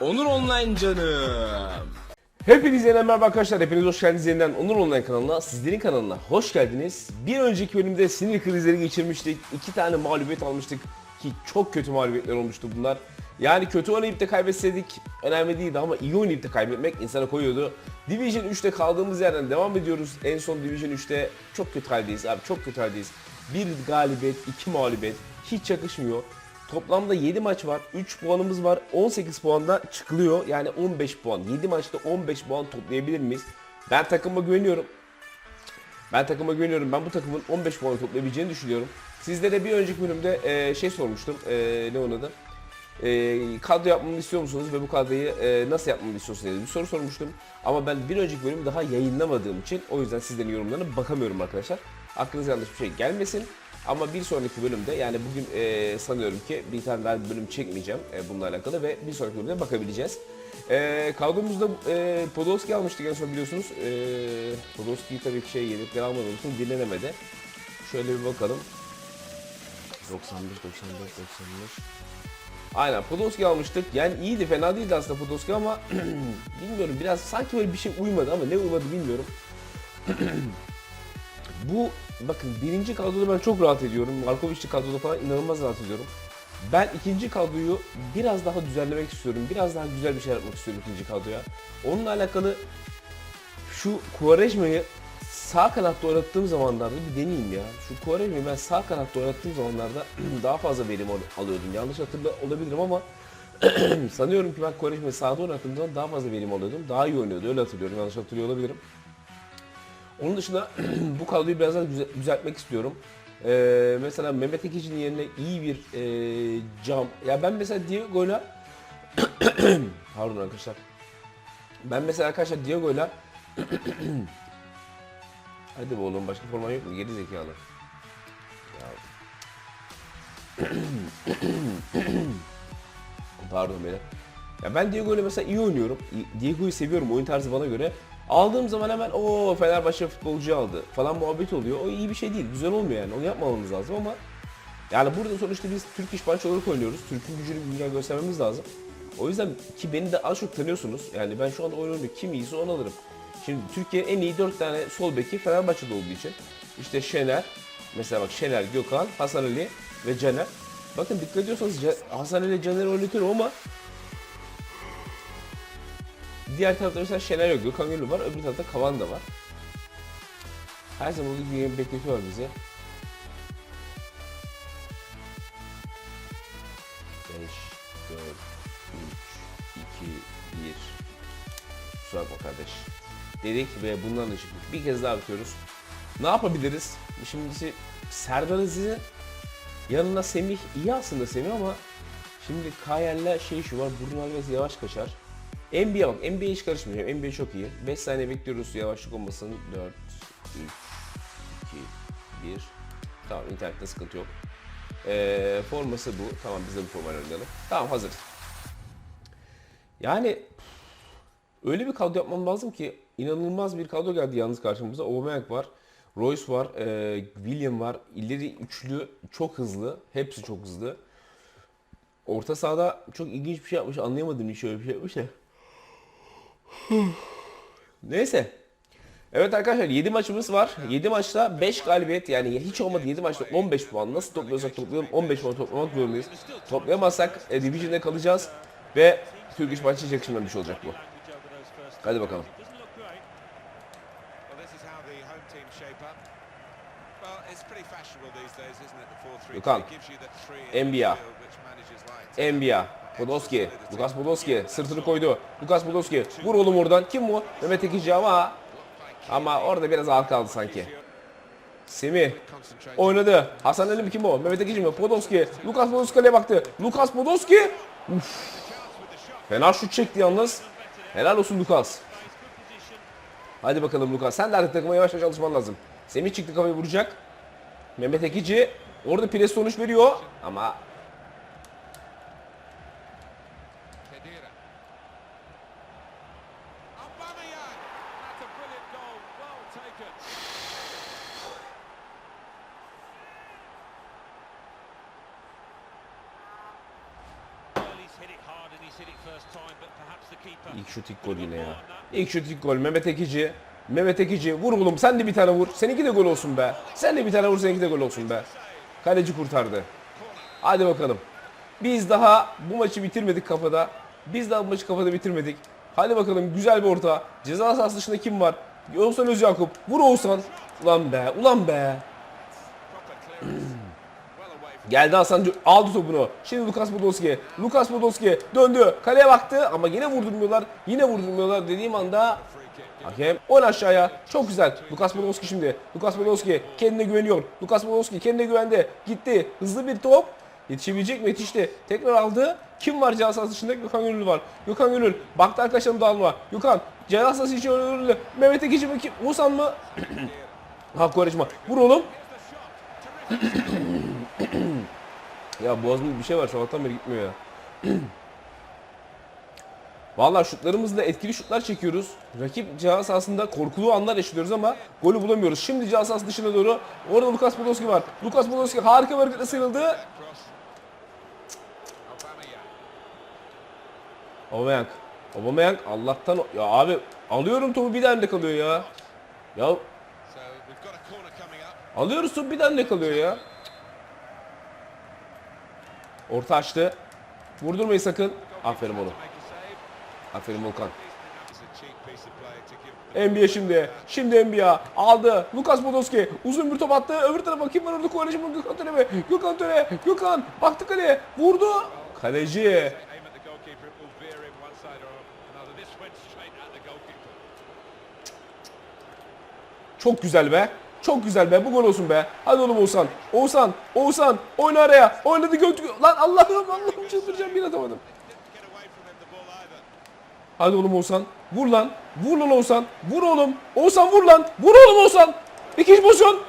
Onur Online canım. Hepinize merhaba arkadaşlar. Hepiniz hoş geldiniz yeniden Onur Online kanalına, sizlerin kanalına hoş geldiniz. Bir önceki bölümde sinir krizleri geçirmiştik. iki tane mağlubiyet almıştık ki çok kötü mağlubiyetler olmuştu bunlar. Yani kötü oynayıp da kaybetseydik önemli değildi ama iyi oynayıp da kaybetmek insana koyuyordu. Division 3'te kaldığımız yerden devam ediyoruz. En son Division 3'te çok kötü haldeyiz abi çok kötü haldeyiz. Bir galibiyet, iki mağlubiyet hiç yakışmıyor. Toplamda 7 maç var. 3 puanımız var. 18 puanda çıkılıyor. Yani 15 puan. 7 maçta 15 puan toplayabilir miyiz? Ben takıma güveniyorum. Ben takıma güveniyorum. Ben bu takımın 15 puan toplayabileceğini düşünüyorum. Sizlere bir önceki bölümde e, şey sormuştum. E, ne onun adı? E, kadro yapmamı istiyor musunuz ve bu kadroyu e, nasıl yapmamı istiyorsunuz diye bir soru sormuştum. Ama ben bir önceki bölümü daha yayınlamadığım için o yüzden sizlerin yorumlarına bakamıyorum arkadaşlar. Aklınıza yanlış bir şey gelmesin. Ama bir sonraki bölümde yani bugün e, sanıyorum ki bir tane daha bir bölüm çekmeyeceğim e, bununla alakalı ve bir sonraki bölümde bakabileceğiz. E, kadromuzda e, Podolski almıştık en son biliyorsunuz. E, Podolski'yi tabii ki şey yedekleri almadığı için dinlenemedi. Şöyle bir bakalım. 91, 94, 95. Aynen Podolski almıştık. Yani iyiydi fena değildi aslında Podolski ama bilmiyorum biraz sanki böyle bir şey uymadı ama ne uymadı bilmiyorum. Bu bakın birinci kadroda ben çok rahat ediyorum. Markovic'li kadroda falan inanılmaz rahat ediyorum. Ben ikinci kadroyu biraz daha düzenlemek istiyorum. Biraz daha güzel bir şey yapmak istiyorum ikinci kadroya. Onunla alakalı şu Quaresma'yı sağ kanatta oynattığım zamanlarda bir deneyeyim ya. Şu Quaresma'yı ben sağ kanatta oynattığım zamanlarda daha fazla verim al- alıyordum. Yanlış hatırla olabilirim ama sanıyorum ki ben Quaresma'yı sağda oynattığım zaman daha fazla verim alıyordum. Daha iyi oynuyordu öyle hatırlıyorum. Yanlış hatırlıyor olabilirim. Onun dışında bu kadroyu biraz daha düze- düzeltmek istiyorum. Ee, mesela Mehmet Ekici'nin yerine iyi bir e, cam. Ya ben mesela Diego'yla Pardon arkadaşlar. Ben mesela arkadaşlar Diego'yla Hadi be oğlum başka forman yok mu? Geri zekalı. Ya. Pardon beyler. Ya ben Diego ile mesela iyi oynuyorum. Diego'yu seviyorum oyun tarzı bana göre. Aldığım zaman hemen o Fenerbahçe futbolcu aldı falan muhabbet oluyor. O iyi bir şey değil. Güzel olmuyor yani. Onu yapmamamız lazım ama yani burada sonuçta biz Türk iş Punch olarak oynuyoruz. Türk'ün gücünü dünya göstermemiz lazım. O yüzden ki beni de az çok tanıyorsunuz. Yani ben şu anda oyun. Kim iyiyse onu alırım. Şimdi Türkiye'nin en iyi 4 tane sol beki Fenerbahçe'de olduğu için. İşte Şener, mesela bak Şener, Gökhan, Hasan Ali ve Caner. Bakın dikkat ediyorsanız Hasan Ali Caner'i oynatıyorum ama Diğer tarafta mesela Şener Gökhan Gönül var, öbür tarafta Kavan da var. Her zaman olduğu gibi bir bekletiyor bizi. 5, 4, 3, 2, 1. Kusura bakma kardeş. Dedik ve bundan da çıktık. Bir kez daha bitiyoruz. Ne yapabiliriz? Şimdi Serdar Aziz'in yanına Semih iyi aslında Semih ama şimdi Kayer'le şey şu var Bruno Alves yavaş kaçar. NBA bak NBA'ye hiç karışmayacağım. NBA çok iyi. 5 saniye bekliyoruz yavaşlık olmasın. 4, 3, 2, 1. Tamam internette sıkıntı yok. Ee, forması bu. Tamam biz de bu formayla oynayalım. Tamam hazır. Yani öyle bir kadro yapmam lazım ki inanılmaz bir kadro geldi yalnız karşımıza. Aubameyang var. Royce var, e, William var. İleri üçlü çok hızlı. Hepsi çok hızlı. Orta sahada çok ilginç bir şey yapmış. Anlayamadım hiç öyle bir şey yapmış ya. Neyse. Evet arkadaşlar 7 maçımız var. 7 maçta 5 galibiyet yani hiç olmadı 7 maçta 15 puan. Nasıl topluyorsak toplayalım 15 puan toplamak zorundayız. Toplayamazsak e, Division'da kalacağız ve Türk İş Bankası yakışmayan bir şey olacak bu. Hadi bakalım. Doesn't look great. Well, this is how the home team shape up. Well, it's pretty fashionable these days, isn't it? The 4-3-3 Gökhan. like. Enbiya, Podolski, Lukas Podolski sırtını koydu. Lukas Podolski vur oğlum oradan. Kim bu? Mehmet Ekici ama ama orada biraz ağır kaldı sanki. Semih oynadı. Hasan Ali mi kim o? Mehmet Ekici mi? Podolski. Lukas Podolski kaleye baktı. Lukas Podolski. Uf. Fena şut çekti yalnız. Helal olsun Lukas. Hadi bakalım Lukas. Sen de artık takıma yavaş yavaş alışman lazım. Semih çıktı kafayı vuracak. Mehmet Ekici orada pres sonuç veriyor ama Khedira. Aubameyang. That's a brilliant goal. Well taken. İlk şut ilk gol yine ya. İlk şut ilk gol Mehmet Ekici. Mehmet Ekici vur oğlum sen de bir tane vur. Seninki de gol olsun be. Sen de bir tane vur seninki de gol olsun be. Kaleci kurtardı. Hadi bakalım. Biz daha bu maçı bitirmedik kafada. Biz daha bu maçı kafada bitirmedik. Hadi bakalım güzel bir orta. Ceza sahası dışında kim var? Oğuzhan Özyakup. Vur Oğuzhan. Ulan be ulan be. Geldi Hasan aldı topunu. Şimdi Lukas Podolski. Lukas Podolski döndü. Kaleye baktı ama yine vurdurmuyorlar. Yine vurdurmuyorlar dediğim anda hakem on aşağıya. Çok güzel. Lukas Podolski şimdi. Lukas Podolski kendine güveniyor. Lukas Podolski kendine güvendi. Gitti. Hızlı bir top. Yetişebilecek mi? Yetişti. Tekrar aldı. Kim var ceza sahası dışında? Gökhan Gönül var. Gökhan Gönül. Baktı arkadaşlarım dağılma. Gökhan. Ceza sahası için. Mehmet Ekici mi? Kim? Oğuzhan mı? ha Kovarejma. Vur oğlum. Ya boğazımda bir şey var sabahtan beri gitmiyor ya. Vallahi şutlarımızla etkili şutlar çekiyoruz. Rakip ceza sahasında korkulu anlar yaşıyoruz ama golü bulamıyoruz. Şimdi ceza sahası dışına doğru. Orada Lukas Podolski var. Lukas Podolski harika bir hareketle sıyrıldı. Aubameyang. Aubameyang. Allah'tan ya abi alıyorum topu bir tane kalıyor ya. Ya alıyoruz topu bir tane kalıyor ya. Orta açtı. Vurdurmayın sakın. Aferin oğlum. Aferin Volkan. NBA şimdi. Şimdi NBA aldı. Lukas Podolski uzun bir top attı. Öbür tarafa kim var orada? Kovaleci mi? Gökhan Töre mi? Gökhan Töre. Gökhan baktı kaleye. Vurdu. Kaleci. Çok güzel be. Çok güzel be. Bu gol olsun be. Hadi oğlum Oğuzhan. Oğuzhan. Oğuzhan. Oyna araya. Oynadı götü. Lan Allah'ım Allah'ım çıldıracağım. Bir atamadım. Hadi oğlum Oğuzhan. Vur lan. Vur lan Oğuzhan. Vur oğlum. Oğuzhan vur lan. Vur oğlum Oğuzhan. İkinci pozisyon.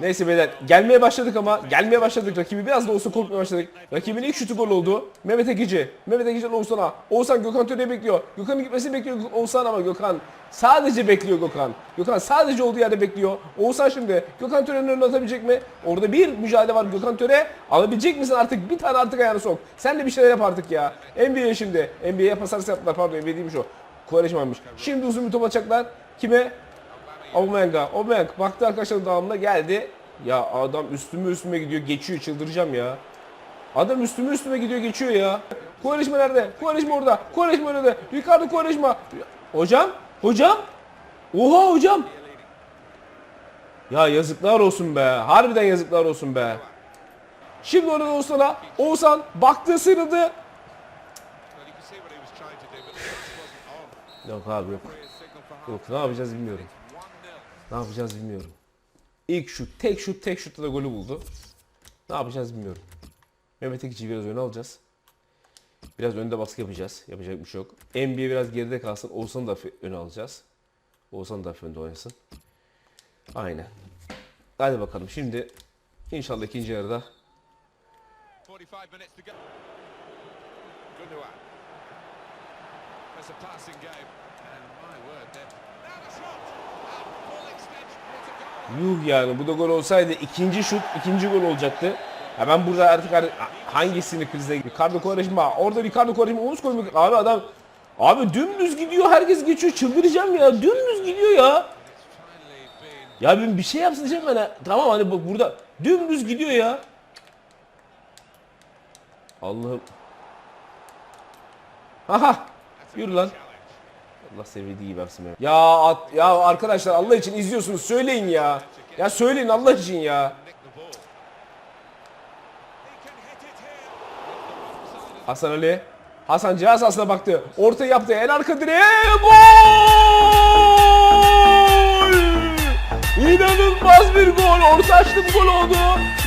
Neyse beyler gelmeye başladık ama gelmeye başladık rakibi biraz da olsa korkmaya başladık. Rakibin ilk şutu gol oldu. Mehmet Ekici. Mehmet Ekici'den Oğuzhan'a. Oğuzhan Gökhan Töre'yi bekliyor. Gökhan'ın gitmesini bekliyor Oğuzhan ama Gökhan sadece bekliyor Gökhan. Gökhan sadece olduğu yerde bekliyor. Oğuzhan şimdi Gökhan Töre'nin önüne atabilecek mi? Orada bir mücadele var Gökhan Töre. Alabilecek misin artık? Bir tane artık ayağını sok. Sen de bir şeyler yap artık ya. NBA şimdi. NBA'ye pasarsa yaptılar pardon NBA değilmiş o. Kovareşmanmış. Şimdi uzun bir top atacaklar. Kime? Aubameyang'a. Aubameyang baktı arkadaşlar dağılımına geldi. Ya adam üstüme üstüme gidiyor geçiyor çıldıracağım ya. Adam üstüme üstüme gidiyor geçiyor ya. Kovalejma nerede? Kovalejma orada. Kovalejma nerede? Ricardo Kovalejma. Hocam? Hocam? Oha hocam. Ya yazıklar olsun be. Harbiden yazıklar olsun be. Şimdi orada Oğuzhan'a. Oğuzhan baktı on. Yok abi yok. Yok ne yapacağız bilmiyorum. 1-0. Ne yapacağız bilmiyorum. İlk şut, tek şut, tek şutta da golü buldu. Ne yapacağız bilmiyorum. Mehmet Ekici'yi biraz öne alacağız. Biraz önde baskı yapacağız. Yapacak bir şey yok. NBA biraz geride kalsın. Oğuzhan'ı da öne alacağız. Oğuzhan da önde oynasın. Aynen. Hadi bakalım şimdi inşallah ikinci yarıda 45 minutes to go. Gundogan. That's a passing game. And my word, then. Yuh yani bu da gol olsaydı ikinci şut ikinci gol olacaktı. Ya ben burada artık hani hangisini krize Ricardo Quaresma orada Ricardo Quaresma omuz koymak abi adam abi dümdüz gidiyor herkes geçiyor çıldıracağım ya dümdüz gidiyor ya. Ya ben bir şey yapsın diyeceğim ben. Tamam hani bak burada dümdüz gidiyor ya. Allah'ım. Aha. Yürü lan. Allah sevdiği gibi yapsın beni. Ya at, ya arkadaşlar Allah için izliyorsunuz söyleyin ya. Ya söyleyin Allah için ya. Hasan Ali. Hasan cihaz aslına baktı. Orta yaptı. El arka direğe. Gol! İnanılmaz bir gol. Orta açtım gol oldu.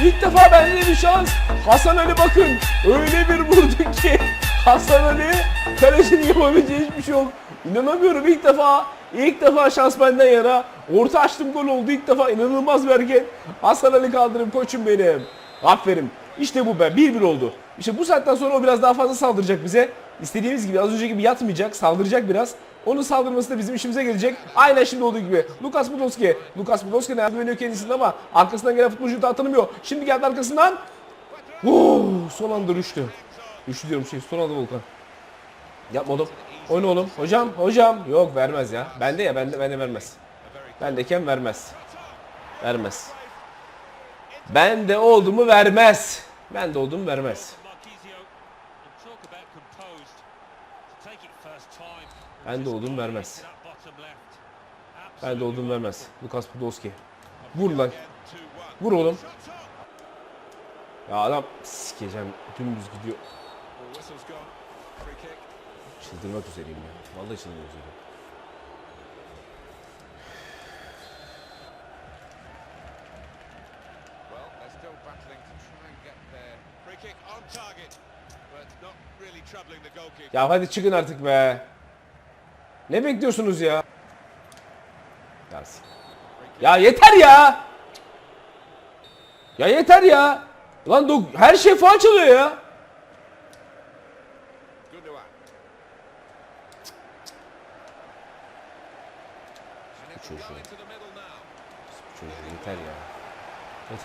İlk defa bende bir şans. Hasan Ali bakın. Öyle bir vurdu ki. Hasan Ali kalecinin yapabileceği hiçbir şey yok. İnanamıyorum ilk defa. İlk defa şans benden yana. Orta açtım gol oldu ilk defa. inanılmaz bir hareket. Hasan Ali kaldırım koçum benim. Aferin. İşte bu be. 1-1 oldu. İşte bu saatten sonra o biraz daha fazla saldıracak bize. İstediğimiz gibi az önceki gibi yatmayacak. Saldıracak biraz. Onun saldırması da bizim işimize gelecek. Aynen şimdi olduğu gibi. Lukas Podolski. Lukas Podolski nerede dönüyor kendisinde ama arkasından gelen futbolcu daha tanımıyor. Şimdi geldi arkasından. Oo, son anda düştü. Düştü diyorum şey son anda Volkan. Yapma Oyna oğlum. Hocam hocam. Yok vermez ya. Bende ya bende bende vermez. Bendeyken vermez. Vermez. Bende oldu mu vermez. Bende oldu mu vermez. Marquisio, and talk about composed. To take it first time. Ben de olduğumu vermez. Bende olduğumu vermez. Lukas Podolski. Vur lan. 2-1. Vur oğlum. Ya adam sikeceğim. Dümdüz gidiyor. Çıldırmak üzereyim ya. Vallahi çıldırmak üzereyim. Ya hadi çıkın artık be. Ne bekliyorsunuz ya? S- ya yeter ya. Ya yeter ya. Lan her şey faal çalıyor ya.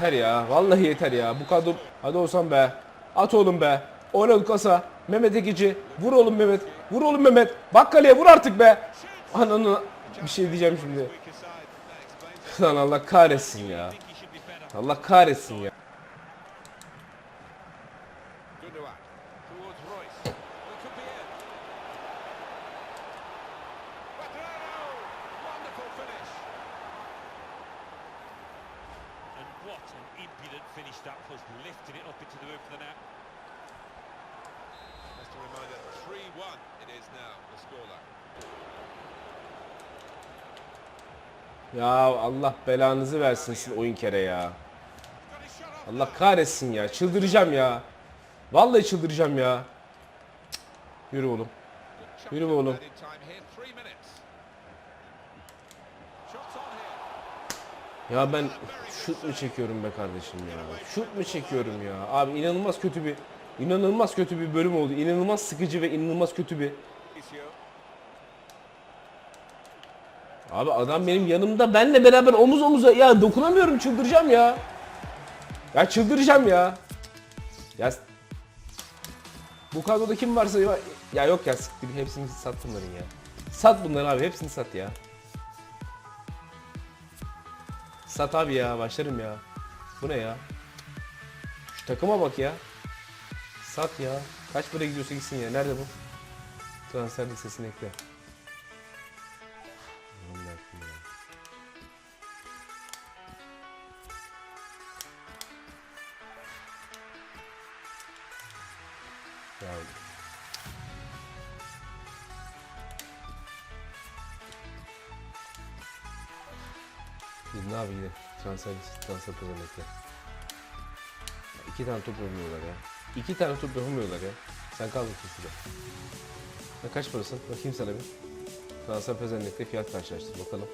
Yeter ya. Vallahi yeter ya. Bu kadro... Hadi olsan be. At oğlum be. Oyna Lukas'a. Mehmet Ekici. Vur oğlum Mehmet. Vur oğlum Mehmet. Bak kaleye vur artık be. Ananı... Bir şey diyeceğim şimdi. Lan Allah kahretsin ya. Allah kahretsin ya. Allah belanızı versin sizin oyun kere ya. Allah kahretsin ya. Çıldıracağım ya. Vallahi çıldıracağım ya. Cık. Yürü oğlum. Yürü oğlum. Ya ben şut mu çekiyorum be kardeşim ya? Şut mu çekiyorum ya? Abi inanılmaz kötü bir inanılmaz kötü bir bölüm oldu. İnanılmaz sıkıcı ve inanılmaz kötü bir. Abi adam benim yanımda benle beraber omuz omuza ya dokunamıyorum çıldıracağım ya. Ya çıldıracağım ya. Ya bu kadroda kim varsa ya, ya yok ya siktir hepsini sat bunların ya. Sat bunları abi hepsini sat ya. Sat abi ya başlarım ya. Bu ne ya? Şu takıma bak ya. Sat ya. Kaç para gidiyorsa gitsin ya. Nerede bu? Transfer listesine ekle. Ne abi yine transfer transfer kazanmakta. İki tane top yapamıyorlar ya. İki tane top yapamıyorlar ya. Sen kal bakayım şurada. Ha, kaç parasın? Bakayım sana bir. Transfer Pezendek'te fiyat karşılaştır. Bakalım.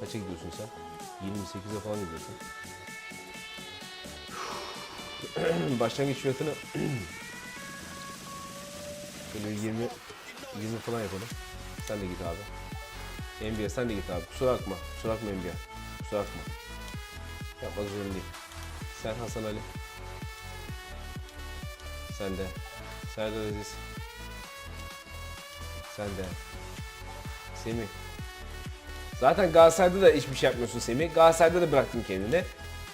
Kaça gidiyorsun sen? 28'e falan gidiyorsun. Başlangıç fiyatını şöyle bir 20 20 falan yapalım. Sen de git abi. NBA sen de git abi. Kusura bakma. Kusura bakma NBA. Kusura bakma. Yapmak zorunda değil. Sen Hasan Ali. Sen de. Serdar Aziz. Sen de. Semih. Zaten Galatasaray'da da hiçbir şey yapmıyorsun Semih. Galatasaray'da da bıraktın kendini.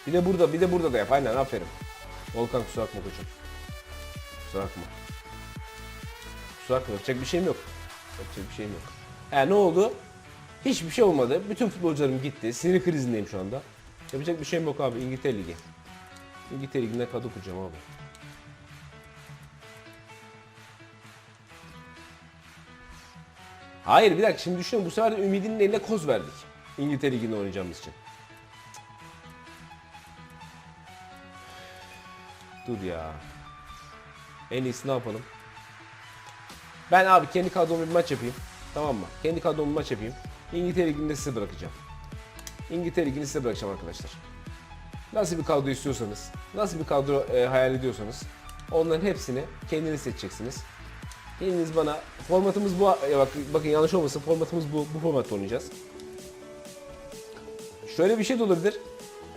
Bir de burada, bir de burada da yap. Aynen aferin. Volkan kusura bakma koçum. Kusura bakma. Kusura bakma. Yapacak bir şeyim yok. Yapacak bir şeyim yok. Ha ne oldu? Hiçbir şey olmadı. Bütün futbolcularım gitti. Sinir krizindeyim şu anda. Yapacak bir şeyim yok abi. İngiltere Ligi. İngiltere Ligi'nde kadro kuracağım abi. Hayır bir dakika şimdi düşünün bu sefer de Ümidi'nin eline koz verdik. İngiltere Ligi'nde oynayacağımız için. Dur ya. En iyisi ne yapalım? Ben abi kendi kadromla bir maç yapayım. Tamam mı? Kendi kadromla bir maç yapayım. İngiltere Ligi'nde size bırakacağım. İngiltere Ligi'ni size bırakacağım arkadaşlar. Nasıl bir kadro istiyorsanız, nasıl bir kadro e, hayal ediyorsanız onların hepsini kendiniz seçeceksiniz. Biriniz bana formatımız bu. Ya bak, bakın yanlış olmasın formatımız bu. Bu formatta oynayacağız. Şöyle bir şey de olabilir.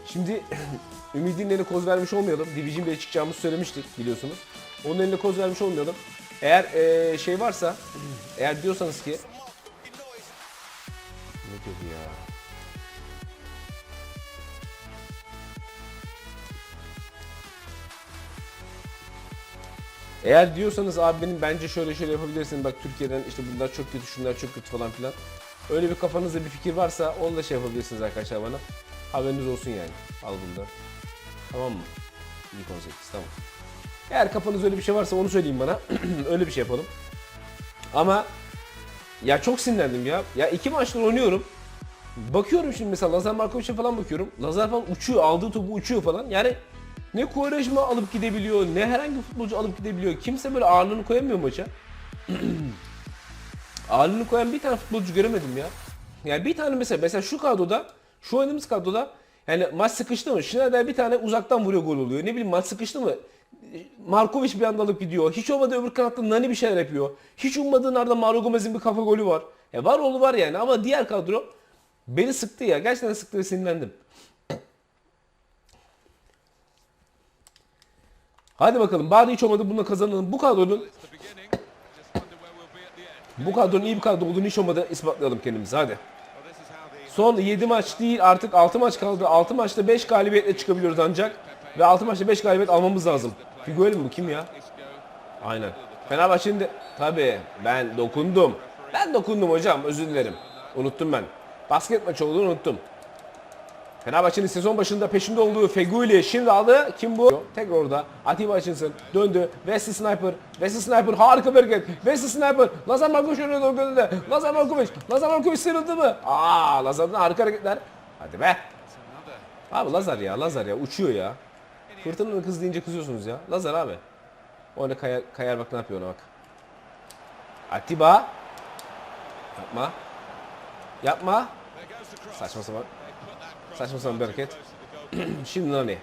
Şimdi Ümid'in eline koz vermiş olmayalım. Division 1'e çıkacağımızı söylemiştik biliyorsunuz. Onun eline koz vermiş olmayalım. Eğer eee, şey varsa, eğer diyorsanız ki... Dedi ya? Eğer diyorsanız abi benim bence şöyle şöyle yapabilirsin bak Türkiye'den işte bunlar çok kötü şunlar çok kötü falan filan. Öyle bir kafanızda bir fikir varsa onu da şey yapabilirsiniz arkadaşlar bana. Haberiniz olsun yani. Al bunu da. Tamam mı? İyi 18 tamam. Eğer kafanızda öyle bir şey varsa onu söyleyin bana. öyle bir şey yapalım. Ama ya çok sinirlendim ya. Ya iki maçtır oynuyorum. Bakıyorum şimdi mesela Lazar Markovic'e falan bakıyorum. Lazar falan uçuyor, aldığı topu uçuyor falan. Yani ne Quaresma alıp gidebiliyor, ne herhangi bir futbolcu alıp gidebiliyor. Kimse böyle ağırlığını koyamıyor maça. ağırlığını koyan bir tane futbolcu göremedim ya. Yani bir tane mesela mesela şu kadroda, şu oynadığımız kadroda yani maç sıkıştı mı? Schneider bir tane uzaktan vuruyor gol oluyor. Ne bileyim maç sıkıştı mı? Markovic bir anda alıp gidiyor. Hiç olmadı öbür kanatta Nani bir şeyler yapıyor. Hiç ummadığın arada Mario Gomez'in bir kafa golü var. E var oğlu var yani ama diğer kadro beni sıktı ya. Gerçekten sıktı ve sinirlendim. Hadi bakalım. Bari hiç olmadı bununla kazanalım. Bu kadronun bu kadronun iyi bir kadro olduğunu hiç olmadı ispatlayalım kendimize. Hadi. Son 7 maç değil artık 6 maç kaldı. 6 maçta 5 galibiyetle çıkabiliyoruz ancak. Ve 6 maçta 5 galibiyet almamız lazım. Figueroa mu bu kim ya? Aynen. Fenerbahçe'nin de tabii ben dokundum. Ben dokundum hocam özür dilerim. Unuttum ben. Basket maçı olduğunu unuttum. Fenerbahçe'nin sezon başında peşinde olduğu Feguli şimdi aldı. Kim bu? Tekrar orada. Atiba Hutchinson döndü. Wesley Sniper. Wesley Sniper harika bir hareket. Wesley Sniper. Lazar Markovic önüne doğru gönderdi. Lazar Markovic. Lazar Markovic sıyrıldı mı? Aa Lazar'dan harika hareketler. Hadi be. Abi Lazar ya Lazar ya uçuyor ya. Fırtınanın kız deyince kızıyorsunuz ya. Lazar abi. Orada kayar, kayar bak ne yapıyor ona bak. Atiba. Yapma. Yapma. Saçma sapan. Saçma sapan bir hareket. Şimdi Nani.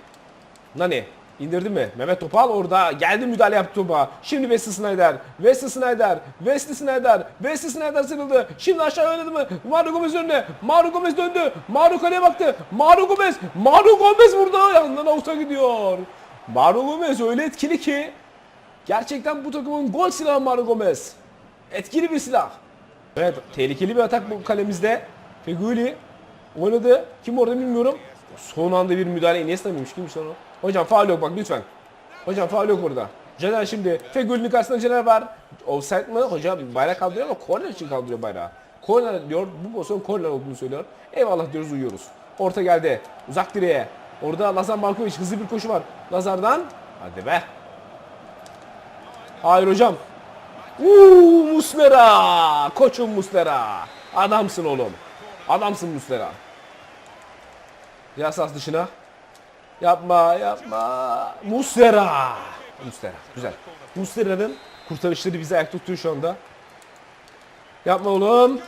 Nani. İndirdi mi? Mehmet Topal orada. Geldi müdahale yaptı topa. Şimdi Wesley Snyder. Wesley Snyder. Wesley Snyder. Wesley Snyder sıyrıldı. Şimdi aşağı oynadı mı? Mario Gomez önüne. Mario Gomez döndü. Mario kaleye baktı. Mario Gomez. Mario Gomez burada. Yandan avuta gidiyor. Mario Gomez öyle etkili ki. Gerçekten bu takımın gol silahı Mario Gomez. Etkili bir silah. Evet tehlikeli bir atak bu kalemizde. Feguli oynadı. Kim orada bilmiyorum. Son anda bir müdahale Iniesta mıymış kimmiş lan o? Hocam faul yok bak lütfen. Hocam faul yok burada. Caner şimdi. Fegüli'nin karşısında Caner var. Offside mı? Hocam bayrak kaldırıyor ama korner için kaldırıyor bayrağı. Korner diyor. Bu pozisyon korner olduğunu söylüyor. Eyvallah diyoruz uyuyoruz. Orta geldi. Uzak direğe. Orada Lazar Markovic hızlı bir koşu var. Lazar'dan. Hadi be. Hayır hocam. Uuu Muslera. Koçum Muslera. Adamsın oğlum. Adamsın Muslera. Yasas dışına. Yapma yapma. Muslera. Muslera. Güzel. Muslera'nın kurtarışları bizi ayakta tutuyor şu anda. Yapma oğlum.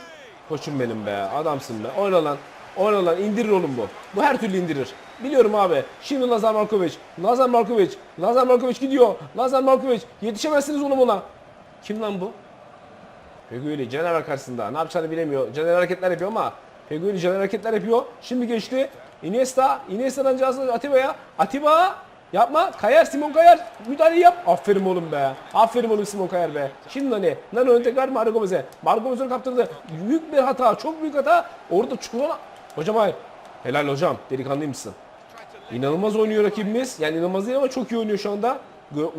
Koçum benim be. Adamsın be. Oyna lan. Oyna lan. İndirir oğlum bu. Bu her türlü indirir. Biliyorum abi. Şimdi Lazar Markovic. Lazar Markovic. Lazar Markovic gidiyor. Lazar Markovic. Yetişemezsiniz oğlum ona. Kim lan bu? Feguli Caner karşısında. Ne yapacağını bilemiyor. Caner hareketler yapıyor ama Feguli Caner hareketler yapıyor. Şimdi geçti. Iniesta. Iniesta'dan cihazı Atiba'ya. Atiba. Yapma. Kayar. Simon Kayar. Müdahale yap. Aferin oğlum be. Aferin oğlum Simon Kayar be. Şimdi Nani. Nani ön tekrar Mario Gomez'e. Mario Gomez onu kaptırdı. Büyük bir hata. Çok büyük hata. Orada çukuruna. Hocam hayır. Helal hocam. Delikanlıymışsın. İnanılmaz oynuyor rakibimiz. Yani inanılmaz değil ama çok iyi oynuyor şu anda.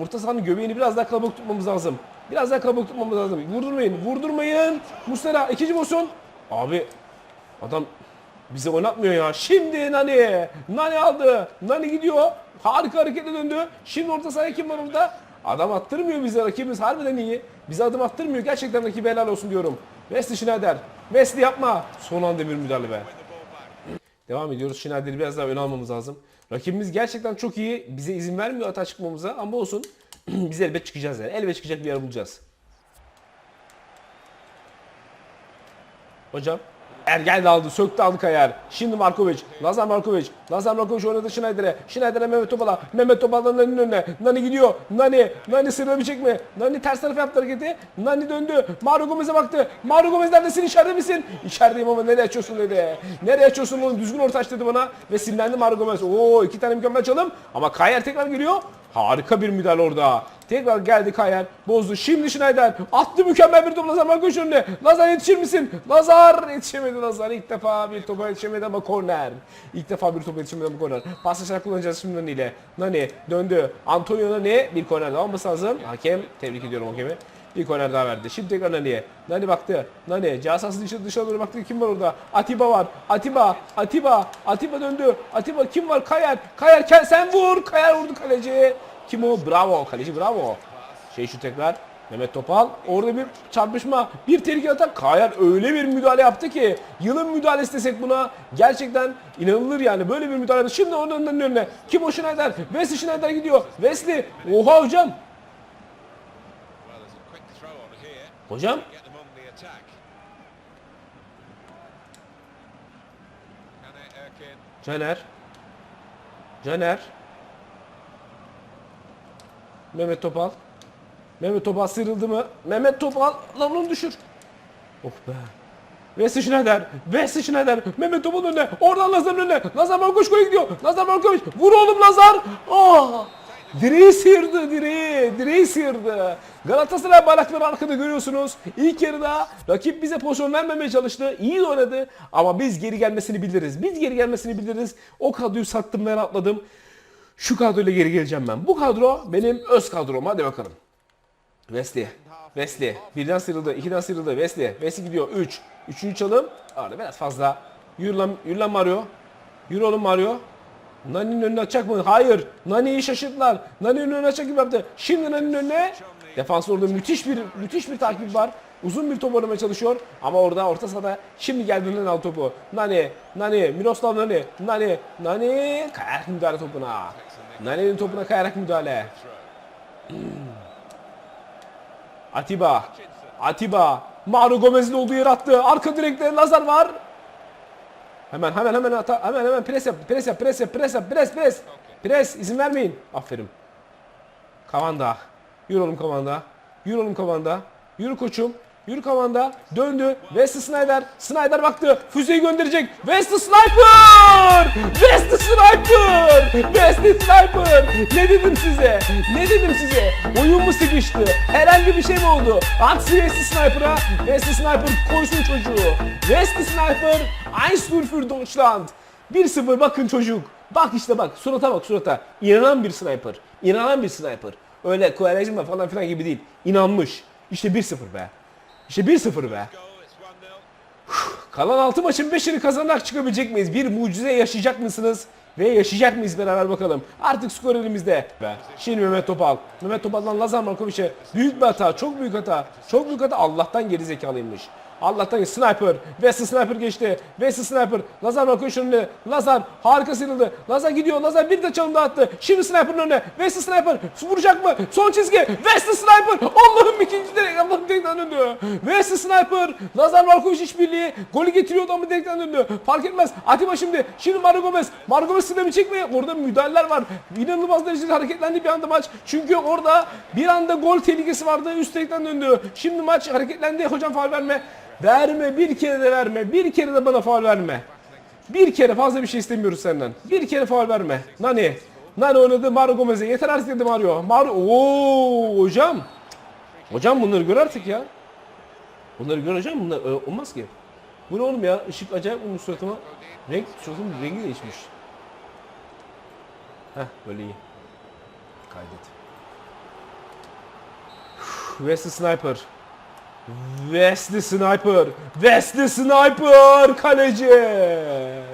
Orta sahanın göbeğini biraz daha kalabalık tutmamız lazım. Biraz daha kalabalık tutmamız lazım. Vurdurmayın, vurdurmayın. Muslera ikinci pozisyon. Abi adam bize oynatmıyor ya. Şimdi Nani. Nani aldı. Nani gidiyor. Harika hareketle döndü. Şimdi orta sahaya kim var orada? Adam attırmıyor bize. Rakibimiz harbiden iyi. Bize adım attırmıyor. Gerçekten rakibi helal olsun diyorum. Wesley Schneider. Wesley yapma. Son anda bir müdahale be. Devam ediyoruz. Schneider'i biraz daha öne almamız lazım. Rakibimiz gerçekten çok iyi. Bize izin vermiyor hata çıkmamıza ama olsun. Biz elbet çıkacağız yani. Elbet çıkacak bir yer bulacağız. Hocam. Er geldi aldı, söktü aldı Kayar. Şimdi Markovic, Lazar Markovic. Lazar Markovic oynadı Schneider'e. Schneider'e Mehmet Topal'a. Mehmet Topal'dan Nani'nin önüne. Nani gidiyor. Nani, Nani sıralabilecek mi? Nani ters tarafa yaptı hareketi. Nani döndü. Mario Gomez'e baktı. Mario Gomez neredesin? İçeride misin? İçerideyim ama nereye açıyorsun dedi. Nereye açıyorsun oğlum? Düzgün orta aç dedi bana. Ve sinirlendi Mario Gomez. Oo iki tane mükemmel çalım. Ama Kayar tekrar geliyor. Harika bir müdahale orada. Tekrar geldi Kayer. Bozdu. Şimdi Schneider. Attı mükemmel bir top Lazar Markovic önüne. Lazar yetişir misin? Lazar yetişemedi Lazar. İlk defa bir topa yetişemedi ama korner. İlk defa bir topa yetişemedi ama korner. Paslaşarak kullanacağız şimdi Nani ile. Nani döndü. Antonio Nani bir korner daha olması lazım. Hakem tebrik ediyorum hakemi. Bir korner daha verdi. Şimdi tekrar Nani'ye. Nani baktı. Nani cihazası dışarı, dışarı doğru baktı. Kim var orada? Atiba var. Atiba. Atiba. Atiba döndü. Atiba kim var? Kayer. Kayer sen vur. Kayer vurdu kaleci. Kim o? Bravo. Kaleci bravo. Şey şu tekrar. Mehmet Topal. Orada bir çarpışma. Bir tehlike atak. Kayer öyle bir müdahale yaptı ki. Yılın müdahalesi desek buna. Gerçekten inanılır yani. Böyle bir müdahale. Şimdi onun önüne. Kim o Schneider? Wesley Schneider gidiyor. Wesley. Oha hocam. Hocam. Caner. Caner. Mehmet Topal. Mehmet Topal sıyrıldı mı? Mehmet Topal lan onu düşür. Oh be. Wesley Schneider. Wesley Schneider. Mehmet Topal'ın önüne. Oradan Lazar'ın önüne. Lazar Markovic gole gidiyor. Lazar Markovic. Vur oğlum Lazar. Oh. Direği sıyırdı direği. Direği sıyırdı. Galatasaray bayrakları arkada görüyorsunuz. İlk yarıda rakip bize pozisyon vermemeye çalıştı. İyi oynadı. Ama biz geri gelmesini biliriz. Biz geri gelmesini biliriz. O kadroyu sattım ben atladım. Şu kadroyla geri geleceğim ben. Bu kadro benim öz kadrom. Hadi bakalım. Wesley. Wesley. Birden sıyrıldı. ikiden sıyrıldı. Wesley. Wesley gidiyor. 3. Üçüncü çalım. Arada biraz fazla. Yürü lan, yürü lan Mario. Yürü oğlum Mario. Nani'nin önüne açacak mı? Hayır. Nani'yi şaşırttılar. Nani'nin önüne açacak gibi yaptı. Şimdi Nani'nin önüne. Defans orada müthiş bir müthiş bir takip var. Uzun bir top oynamaya çalışıyor. Ama orada orta sahada şimdi geldi Nani al topu. Nani, Nani, Miroslav Nani, Nani, Nani. Kayarak müdahale topuna. Nani'nin topuna kayarak müdahale. Atiba. Atiba. Mario Gomez'in olduğu yere attı. Arka direkte Lazar var. Hemen hemen hemen ata, hemen hemen pres yap, pres yap, pres yap, pres yap, pres pres. Pres izin vermeyin. Aferin. Kavanda. Yürü oğlum Kavanda. Yürü oğlum Kavanda. Yürü koçum. Yürü Kavanda. Döndü. Wesley Snyder. Snyder baktı. Füzeyi gönderecek. Wesley Sniper! Wesley Sniper! Wesley Sniper! Ne dedim size? Ne dedim size? Oyun mu sıkıştı? Herhangi bir şey mi oldu? Aksi Wesley Sniper'a. Wesley Sniper koysun çocuğu. Wesley Sniper. 1-0 für Deutschland. 1-0 bakın çocuk. Bak işte bak surata bak surata. İnanan bir sniper. İnanan bir sniper. Öyle koalizm falan filan gibi değil. İnanmış. İşte 1-0 be. İşte 1-0 be. Goal, it's 1-0. Kalan 6 maçın 5'ini kazanarak çıkabilecek miyiz? Bir mucize yaşayacak mısınız? Ve yaşayacak mıyız beraber bakalım. Artık skor elimizde. Be. Şimdi Mehmet Topal. Mehmet Topal'dan Lazar Markovic'e. Büyük bir hata. Çok büyük hata. Çok büyük hata. Allah'tan geri zekalıymış. Allah'tan sniper. Wesley sniper geçti. Wesley sniper. Lazar Markovic önünde. Lazar harika sıyrıldı. Lazar gidiyor. Lazar bir de çalım daha attı. Şimdi sniper'ın önüne. Wesley sniper. Vuracak mı? Son çizgi. Wesley sniper. Allah'ım ikinci direk. Allah'ım direkten döndü. Wesley sniper. Lazar Markovic işbirliği. Golü getiriyordu ama direkten döndü. Fark etmez. Atiba şimdi. Şimdi Mario Gomez. Mario Gomez sınabilecek mi? Orada müdahaleler var. İnanılmaz derecede hareketlendi bir anda maç. Çünkü orada bir anda gol tehlikesi vardı. Üst direkten döndü. Şimdi maç hareketlendi. Hocam faul verme. Verme. Bir kere de verme. Bir kere de bana faul verme. Bir kere fazla bir şey istemiyoruz senden. Bir kere faul verme. Nani? Nani oynadı Mario Gomez'e. Yeter artık dedi Mario. Mario. Oo hocam. Hocam bunları gör artık ya. Bunları gör hocam. Bunlar e, olmaz ki. Bu ne oğlum ya? Işık acayip olmuş suratıma. Renk, suratımın rengi değişmiş. Heh böyle iyi. Kaydet. Wesley Sniper. Wesley Sniper. Wesley Sniper kaleci.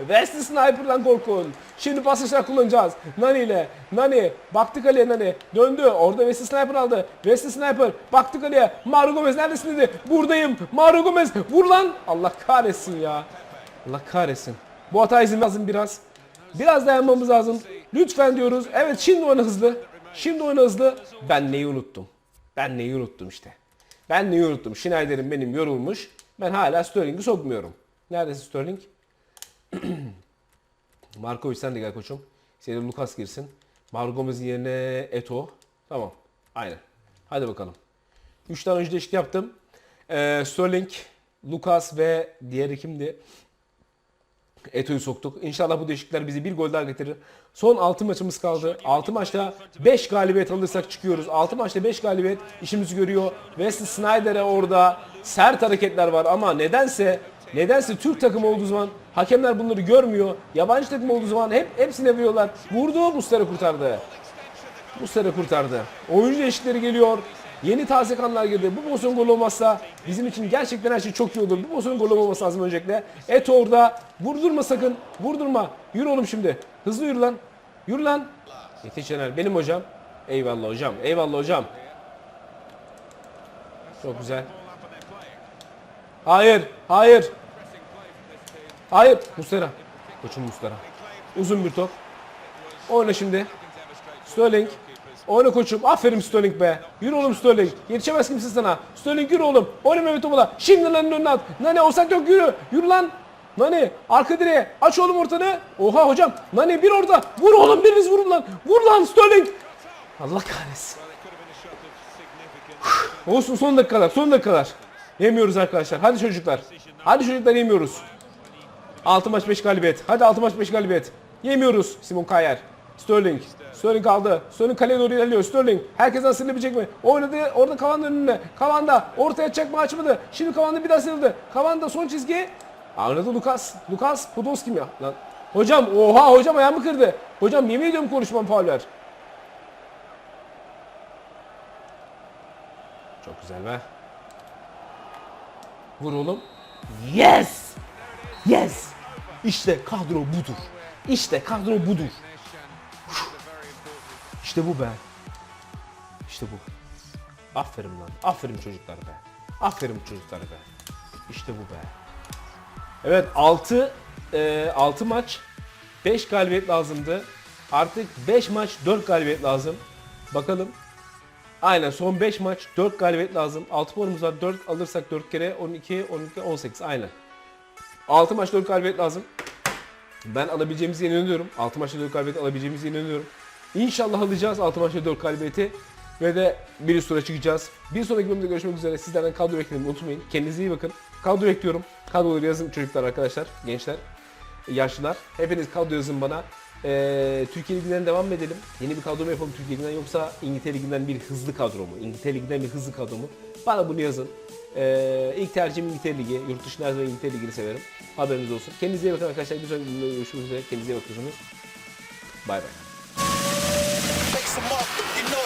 Wesley Sniper'dan korkun. Şimdi pasajlar kullanacağız. Nani ile. Nani. Baktı kaleye Nani. Döndü. Orada Wesley Sniper aldı. Wesley Sniper. Baktı kaleye. Mario Gomez neredesin dedi. Buradayım. Mario Gomez. Vur lan. Allah kahretsin ya. Allah kahretsin. Bu hata izin lazım biraz. Biraz dayanmamız lazım. Lütfen diyoruz. Evet şimdi oyna hızlı. Şimdi oyna hızlı. Ben neyi unuttum? Ben neyi unuttum işte. Ben neyi unuttum? Schneider'in benim yorulmuş. Ben hala Sterling'i sokmuyorum. Neredesin Sterling? Markovic sen de gel koçum. Senin Lucas girsin. Mario Gomez'in yerine Eto. Tamam. Aynen. Hadi bakalım. 3 tane önce yaptım. Ee, Sterling, Lucas ve diğeri kimdi? Eto'yu soktuk. İnşallah bu değişiklikler bizi bir gol daha getirir. Son 6 maçımız kaldı. 6 maçta 5 galibiyet alırsak çıkıyoruz. 6 maçta 5 galibiyet işimizi görüyor. Wesley Snyder'e orada sert hareketler var ama nedense nedense Türk takımı olduğu zaman hakemler bunları görmüyor. Yabancı takım olduğu zaman hep hepsine veriyorlar. Vurdu Muslera kurtardı. Muslera kurtardı. Oyuncu değişiklikleri geliyor. Yeni taze kanlar girdi. Bu pozisyon gol olmazsa bizim için gerçekten her şey çok iyi olur. Bu pozisyon gol olmaması lazım öncelikle. Eto orada. Vurdurma sakın. Vurdurma. Yürü oğlum şimdi. Hızlı yürü lan. Yürü lan. Yetiş Şener benim hocam. Eyvallah hocam. Eyvallah hocam. Çok güzel. Hayır. Hayır. Hayır. Muslera. Koçum Muslera. Uzun bir top. Oyna şimdi. Sterling. Oyna koçum. Aferin Sterling be. Yürü oğlum Sterling. Yetişemez kimse sana. Sterling yürü oğlum. Oyna Mehmet Omal'a. Şimdi lan önüne at. Nane olsak yok yürü. Yürü lan. Nani arka direğe aç oğlum ortanı. Oha hocam. Nani bir orada. Vur oğlum biriniz vurun lan. Vur lan Sterling. Allah kahretsin. Olsun son dakikalar son dakikalar. Yemiyoruz arkadaşlar. Hadi çocuklar. Hadi çocuklar yemiyoruz. 6 maç 5 galibiyet. Hadi 6 maç 5 galibiyet. Yemiyoruz Simon Kayer. Sterling. Sterling aldı. Sterling kaleye doğru ilerliyor. Sterling. Herkesten sıyrılabilecek mi? Oynadı. Orada Kavan'ın önünde. Kavanda. Ortaya mı açmadı. Şimdi Kavanda bir daha sıyrıldı. Kavanda son çizgi. Anladı Lukas. Lukas Podolski mi? Lan. Hocam oha hocam ayağımı kırdı. Hocam yemin ediyorum konuşmam fauller. Çok güzel be. Vur oğlum. Yes! Yes! İşte kadro budur. İşte kadro budur. İşte bu be. İşte bu. Aferin lan. Aferin çocuklar be. Aferin çocuklar be. İşte bu be. Evet 6 6 maç 5 galibiyet lazımdı. Artık 5 maç 4 galibiyet lazım. Bakalım. Aynen son 5 maç 4 galibiyet lazım. 6 puanımız var. 4 alırsak 4 kere 12 12 18 aynen. 6 maç 4 galibiyet lazım. Ben alabileceğimize inanıyorum. 6 maçta 4 galibiyet alabileceğimize inanıyorum. İnşallah alacağız 6 maçta 4 galibiyeti. Ve de bir üst tura çıkacağız. Bir sonraki bölümde görüşmek üzere. Sizlerden kadro beklemeyi unutmayın. Kendinize iyi bakın. Kadro bekliyorum. Kadroları yazın çocuklar, arkadaşlar, gençler, yaşlılar. Hepiniz kadro yazın bana. Ee, Türkiye Ligi'nden devam edelim? Yeni bir kadro mu yapalım Türkiye Ligi'nden yoksa İngiltere Ligi'nden bir hızlı kadro mu? İngiltere Ligi'nden bir hızlı kadro mu? Bana bunu yazın. Ee, ilk tercihim İngiltere Ligi. Yurt dışında her zaman İngiltere Ligi'ni severim. Haberiniz olsun. Kendinize iyi bakın arkadaşlar. Bir sonraki bölümde görüşmek üzere. Kendinize iyi bakıyorsunuz. Bay bay. some up. You know